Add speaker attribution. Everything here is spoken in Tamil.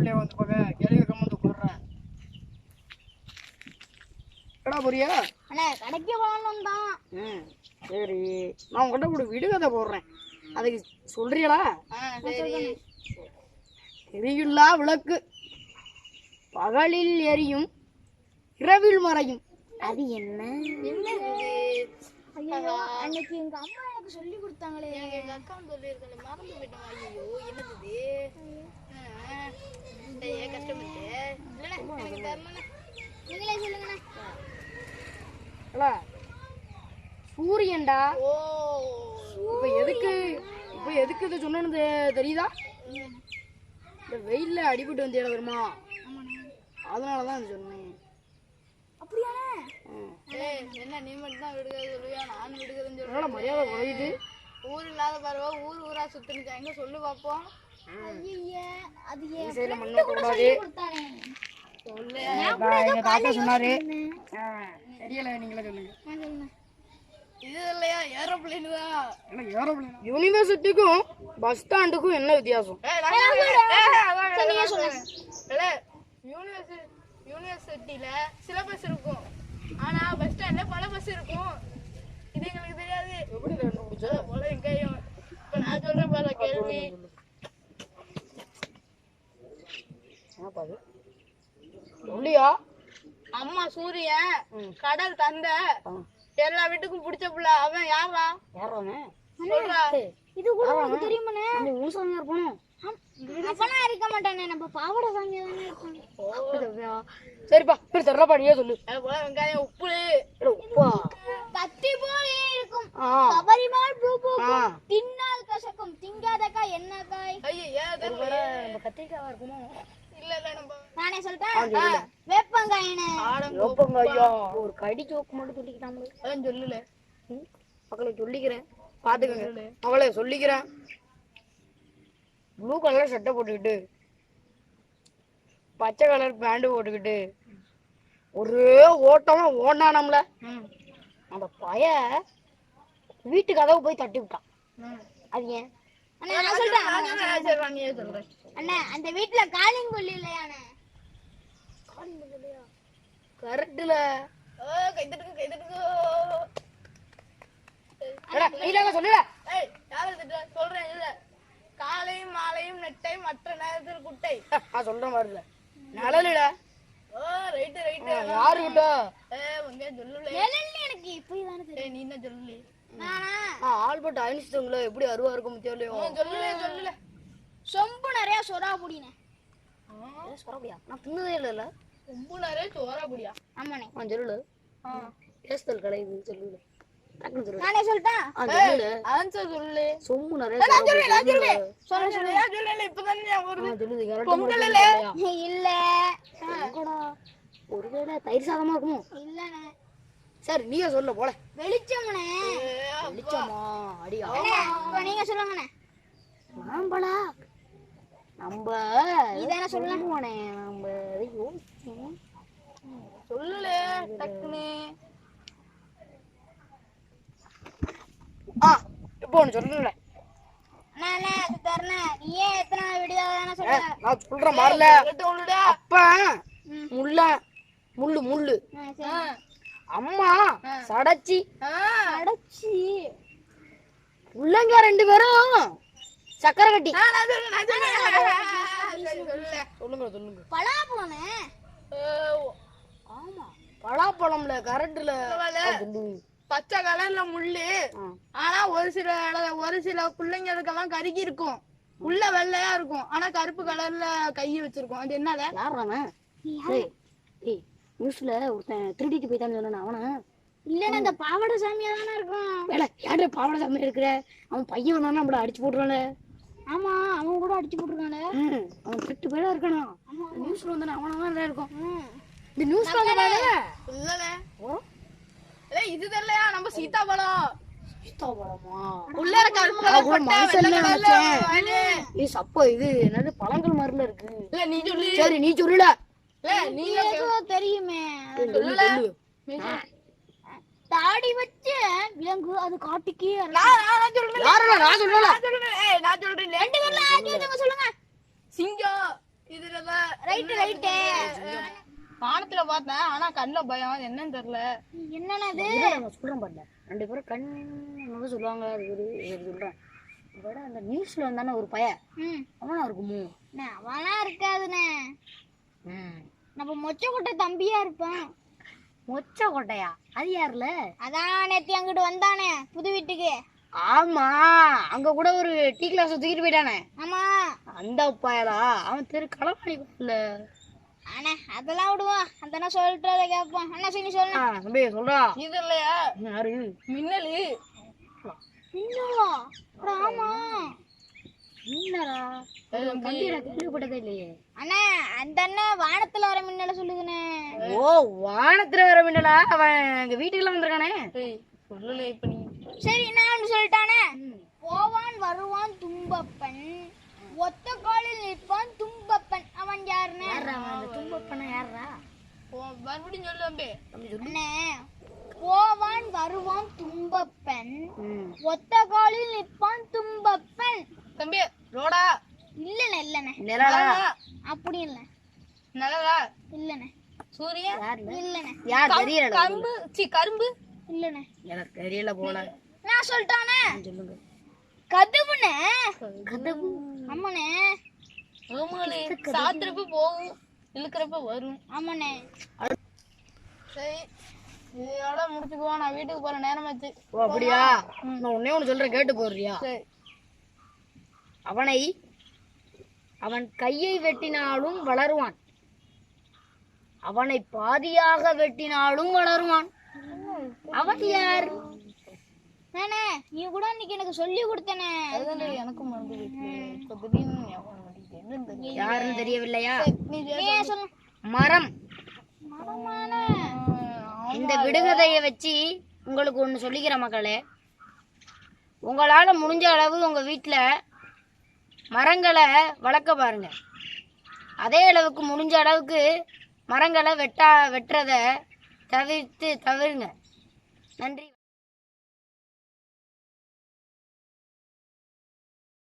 Speaker 1: உள்ளே வந்து பார்க்க கேள்வி வந்து உட்கார்றேன் கடா போறியா
Speaker 2: அண்ணே கடைக்கு போகணும் தான்.
Speaker 1: ம் சரி. நான் உங்கள்கிட்ட ஒரு விடுகதை போடுறேன். அதுக்கு சொல்றீங்களா
Speaker 2: சரி.
Speaker 1: எரியுள்ளா விளக்கு. பகலில் எரியும் இரவில் மறையும். அது என்ன?
Speaker 2: அன்னைக்கு எங்க அம்மா எனக்கு சொல்லி கொடுத்தாங்களே.
Speaker 3: எங்க அக்கா சொல்லியிருக்கல. மறந்து போயிட்டோம். ஐயோ என்னது கஷ்டப்பட்டு
Speaker 2: நீங்களே சொல்லுங்கண்ணே
Speaker 1: சூரியன்டா இப்ப எதுக்கு இப்ப எதுக்கு இது சொன்னது தெரியுதா? இந்த வெயில்ல அடிபட்டு வந்தேட வருமா அதனாலதான் சொன்னேன்.
Speaker 3: என்ன நீ மட்டும் தான் விடுகிறது சொல்லுவியா? நானும் விடுகிறதுன்னு
Speaker 1: அதனால
Speaker 3: சொல்லுவேன்
Speaker 1: மரியாதை குறையுது?
Speaker 3: ஊர் இல்லாத பறவை ஊர் ஊரா சுத்துனுச்சா. எங்க சொல்லு பாப்போம்.
Speaker 1: சொன்னாரு. தெரியல நீங்களே சொல்லுங்க. யூனிவர்சிட்டிக்கும் பஸ் ஸ்டாண்டுக்கும் என்ன வித்தியாசம்?
Speaker 3: யூனிவர்சிட்டியில சில பஸ் இருக்கும் ஆனா பஸ் ஸ்டாண்ட்ல பல பஸ் இருக்கும் இது எங்களுக்கு தெரியாது
Speaker 1: எப்படி கண்டுபிடிச்ச
Speaker 3: போல எங்கேயும் இப்ப நான் சொல்றேன் பாரு கேள்வி
Speaker 1: என்னப்பா அது? சொல்லியா
Speaker 3: அம்மா சூரியன். கடல் தந்த. எல்லா வீட்டுக்கும் பிடிச்ச புள்ள. அவன் யாரா
Speaker 1: யாரானே
Speaker 3: சொல்றா.
Speaker 2: இது கூட தெரியுமாண்ணே?
Speaker 1: ஊசாமியா இருப்பானோ
Speaker 2: அப்பனா இருக்க மாட்டானே. நம்ம பாவாடை சாமியா தானே இருப்போம்.
Speaker 1: சரிப்பா சரி தர்றப்பா நீயே சொல்லு.
Speaker 3: வெங்காயம் உப்பு.
Speaker 1: உப்பா.
Speaker 2: கத்தி போலே இருக்கும்.
Speaker 1: ஆ.
Speaker 2: கவரிமால் பூ பூ
Speaker 1: கத்திரிக்காவா இருக்குமோ?
Speaker 3: இல்ல இல்ல நம்ம
Speaker 2: நானே சொல்லிட்டேன். வேப்பங்காயனே
Speaker 1: ஐயா ஒரு கடி சோக்கு மட்டும் சொல்லிக்கிட்டாங்க
Speaker 3: அதான் சொல்லல.
Speaker 1: மக்களை சொல்லிக்கிறேன். பாத்துக்கங்க. மகளே சொல்லிக்கிறேன். ப்ளூ கலர் சட்டை போட்டுக்கிட்டு பச்சை கலர் பேண்ட் போட்டுக்கிட்டு ஒரே ஓட்டமா ஓடானம்ல
Speaker 3: ம்.
Speaker 1: அந்த பய வீட்டு கதவு போய் தட்டி விட்டான் அது ஏன்?
Speaker 2: சொல்றேன். அண்ணே அந்த வீட்ல காலிங் கொல்லி இல்லையாண்ணே?
Speaker 1: கரெக்டுல
Speaker 3: ஓ கைத்தட்டுக்கு கைத்தட்டுக்கு.
Speaker 1: நீங்க சொல்லல
Speaker 3: ஏய் யாரை திட்டுற சொல்றேன் இல்ல. காலையும் மாலையும் நெட்டை மற்ற நேரத்தில் குட்டை.
Speaker 1: நான் சொல்ற மாதிரி இல்ல. நிழலுடா
Speaker 3: ஓ ரைட்டு ரைட்டு.
Speaker 1: யாருக்கிட்ட
Speaker 3: ஏ உங்க சொல்லல?
Speaker 2: நிழல்னு எனக்கு இப்படி தானே தெரியும்.
Speaker 3: ஏய் நீ என்ன சொல்லல?
Speaker 2: நானா
Speaker 1: ஆல்பர்ட் ஐன்ஸ்டைன்ல எப்படி அருவா இருக்கும் தெரியலையோ
Speaker 3: சொல்லல சொல்லல
Speaker 2: சொம்பு நிறைய சொரா புடினே.
Speaker 1: சொல்ல நான் தின்னதே இல்லைல்ல
Speaker 3: ரொம்ப நிறைய சோறா புடியா?
Speaker 2: ஆமாண்ணே.
Speaker 1: ஆ சொல்லு பேசுதல் சொல்லு டக்குனு சொல்லு
Speaker 2: நானே சொல்லிட்டேன்
Speaker 3: ஆன்சர் சொல்லு
Speaker 1: சொம்பு நிறைய
Speaker 3: சொல்ல.
Speaker 1: சொல்லு
Speaker 3: சொல்லு ஏன் சொல்லல இப்பதான் ஞாபகம் வருது. பொங்கல் இல்ல.
Speaker 1: ஒருவேளை தயிர் சாதமா இருக்குமோ?
Speaker 2: இல்லண்ணே.
Speaker 1: சரி நீங்க சொல்ல போல.
Speaker 2: வெளிச்சம்ண்ணே.
Speaker 1: வெளிச்சமா?
Speaker 2: இப்ப நீங்க சொல்லுங்கண்ணே.
Speaker 1: நாம்பளா நம்ம
Speaker 2: இதானே சொல்ல
Speaker 1: சொல்லுவானே நம்ம அதை யோசிச்சோம்
Speaker 3: சொல்லல டக்குன்னு.
Speaker 1: ஆ இப்போ ஒன்று சொல்லல
Speaker 2: அண்ணா அண்ணே அது தரணே நீ ஏன் எத்தனை வீடியோ தானே சொல்ல
Speaker 1: நான் சொல்றேன் மாறல அப்ப முள்ள முள்ளு முள்ளு. அம்மா சடைச்சி.
Speaker 2: அடைச்சி
Speaker 1: உள்ளங்க ரெண்டு பேரும். சக்கரை கட்டி சொல்லுங்க சொல்லுங்க
Speaker 2: பலாப்பழமே
Speaker 1: ஆமா பலாப்பழம்ல கரண்ட்ல
Speaker 3: பச்சை கலர்ல முள்ளு. ஆனா ஒரு சில ஒரு சில பிள்ளைங்களுக்கெல்லாம் கருகி இருக்கும் உள்ள வெள்ளையா இருக்கும் ஆனா கருப்பு கலர்ல கை வச்சிருக்கும் அது என்னல
Speaker 1: நியூஸ்ல ஒருத்தன் திருடிட்டு போய்த்தான்னு சொன்னான் அவனா
Speaker 2: இல்லண்ணே இந்த பாவாடை சாமியா தானே இருக்கும்
Speaker 1: யாரு பாவட சாமி இருக்கிற அவன் பையன் வந்தானா நம்மள அடிச்சு போட்டுறானே
Speaker 2: ஆமா அவன் கூட அடிச்சு போட்டிருக்கானே
Speaker 1: அவன் கெட்டு பேரா இருக்கானா நியூஸ்ல வந்தானே அவனா தான் இருக்கும். இந்த
Speaker 3: இல்லல ஏய் இது தெரியலையா? நம்ம சீதாபழம்
Speaker 1: சீதாபழமா
Speaker 3: உள்ள இருக்க
Speaker 1: இது என்னது? பழங்கள் மாதிரில இருக்கு.
Speaker 3: இல்ல நீ சொல்லு.
Speaker 1: சரி நீ சொல்லுல
Speaker 3: இல்ல
Speaker 2: தெரியுமே. தாடி வச்சு விலங்கு அது காட்டுக்கே.
Speaker 3: நான் நான் சொல்றேன்
Speaker 1: நான் சொல்லல
Speaker 3: நான் சொல்றேன். ஏய் நான் சொல்றேன்
Speaker 2: ரெண்டு பேர்ல ஒருத்தவங்க சொல்லுங்க.
Speaker 3: சிங்கம் இதுலதான்
Speaker 2: ரைட்டு ரைட்டு.
Speaker 3: வானத்துல பார்த்தேன் ஆனா கண்ணுல பயம். என்னன்னு தெரியல.
Speaker 2: என்னன்னது
Speaker 1: நான் சொல்றேன் பாருங்க. ரெண்டு பேரும் கண் என்னமோ சொல்லுவாங்க அது ஒரு சொல்றேன். விட அந்த நியூஸ்ல வந்தானே ஒரு பையன்.
Speaker 2: ம்.
Speaker 1: அவனா இருக்குமோ
Speaker 2: அவனா இருக்காதுண்ணே.
Speaker 1: ம்.
Speaker 2: நம்ம மொச்ச கொட்டை தம்பியா இருப்பான்
Speaker 1: மொச்ச கொட்டையா அது யாருல?
Speaker 2: அதான் நேத்தி அங்கிட்டு வந்தானே புது வீட்டுக்கு.
Speaker 1: ஆமா அங்க கூட ஒரு டீ கிளாஸ் தூக்கிட்டு போயிட்டானே.
Speaker 2: ஆமா.
Speaker 1: அந்த பயலா அவன் தெரு களவாணி இல்ல
Speaker 2: அண்ணே அதெல்லாம் விடுவோம் சொல்லிட்டு அதை கேட்போம். அண்ணா சரி சொல்லு.
Speaker 1: தம்பி சொல்றா.
Speaker 3: இது இல்லையா?
Speaker 1: யாரு?
Speaker 3: மின்னலு.
Speaker 2: இன்னும் ஆமா.
Speaker 1: கேள்விப்பட்டதே இல்லையே.
Speaker 2: அண்ணே அந்த அண்ணன் வானத்துல வர மின்னல சொல்லுதுண்ணே.
Speaker 1: ஓ வானத்துல வர மின்னலா? அவன் எங்க வீட்டுக்குலாம் வந்திருக்கானே.
Speaker 3: ஏய், சொல்லல இப்ப நீ.
Speaker 2: சரி நான் ஒண்ணு சொல்லிட்டானே. போவான் வருவான் தும்பப்பன். ஒத்த காலில் நிற்பான் தும்பப்பன். அவன் யாருன்னு
Speaker 1: தும்பப்பண்ண யாரா
Speaker 3: மறுபடியும் சொல்லு
Speaker 2: அண்ணே போவான் வருவான் தும்பப்பன். ஒத்த காலில் நிற்பான் தும்பப்பன்.
Speaker 3: தம்பி ரோடா?
Speaker 2: இல்லண்ணே இல்லண்ணே.
Speaker 1: நிழலா?
Speaker 2: அப்படி இல்ல
Speaker 3: நிழலா?
Speaker 2: இல்லண்ணே.
Speaker 3: சூரியன்?
Speaker 1: யாருல
Speaker 2: இல்லண்ணே.
Speaker 1: யார் தெரியல
Speaker 3: கரும்பு. சி கரும்பு?
Speaker 2: இல்லண்ணே.
Speaker 1: எனக்கு தெரியல போல.
Speaker 2: நான் சொல்லிட்டானே.
Speaker 1: சொல்லுங்க.
Speaker 2: கதவுண்ணே.
Speaker 1: கதவு.
Speaker 2: ஆமாண்ணே.
Speaker 3: ஆமாலே சாத்துறப்ப போகும் இழுக்கிறப்ப வரும்.
Speaker 2: ஆமாண்ணே.
Speaker 3: சரி இதோட முடிச்சுக்குவோம். நான் வீட்டுக்கு போற நேரமாச்சு
Speaker 1: ஓ அப்படியா? நான் ஒன்னே ஒண்ணு சொல்றேன் கேட்டு போடுறியா?
Speaker 3: சரி.
Speaker 1: அவனை அவன் கையை வெட்டினாலும் வளருவான். அவனை பாதியாக வெட்டினாலும் வளருவான். அவன் யார்?
Speaker 2: நானே நீ கூட இன்னைக்கு எனக்கு சொல்லி கொடுத்தனே.
Speaker 3: எனக்கும் மறந்து.
Speaker 1: யாருன்னு தெரியவில்லையா? மரம்.
Speaker 2: மரமான?
Speaker 1: இந்த விடுகதையை வச்சு உங்களுக்கு ஒன்று சொல்லிக்கிற மக்களே. உங்களால் முடிஞ்ச அளவு உங்கள் வீட்டில் மரங்களை வளர்க்க பாருங்க. அதே அளவுக்கு முடிஞ்ச அளவுக்கு மரங்களை வெட்டா வெட்டுறத தவிர்த்து தவிருங்க நன்றி.